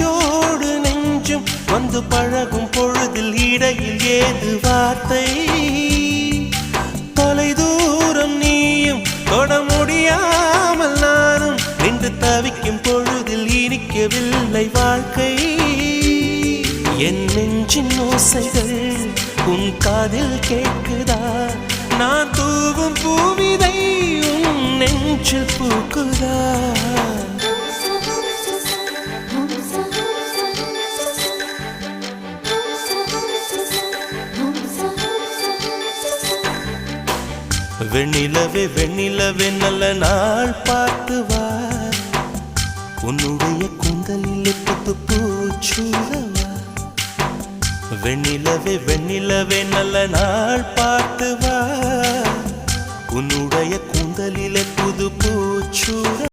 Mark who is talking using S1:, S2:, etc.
S1: நெஞ்சோடு நெஞ்சும் வந்து பழகும் பொழுதில் இடையில் ஏது வார்த்தை? தொலைதூரம் நீயும் தொட முடியாமல் நானும் நின்று தவிக்கும் பொழுதில் இனிக்கவில்லை வாழ்க்கை. என் நெஞ்சின் ஓசைகள் உன் காதில் கேட்குதா? நான் தூவும் பூவிதை உன் நெஞ்சில் பூக்குதா? வெண்ணிலவே வெண்ணிலவே நல்ல நாள் பார்த்து வா உன்னுடைய குந்தலில் புத்து பூச்சூடவா வெண்ணிலவே வெண்ணிலவே நல்ல நாள் பார்த்து வா உன்னுடைய கூந்தலிலே புது பூச்சூட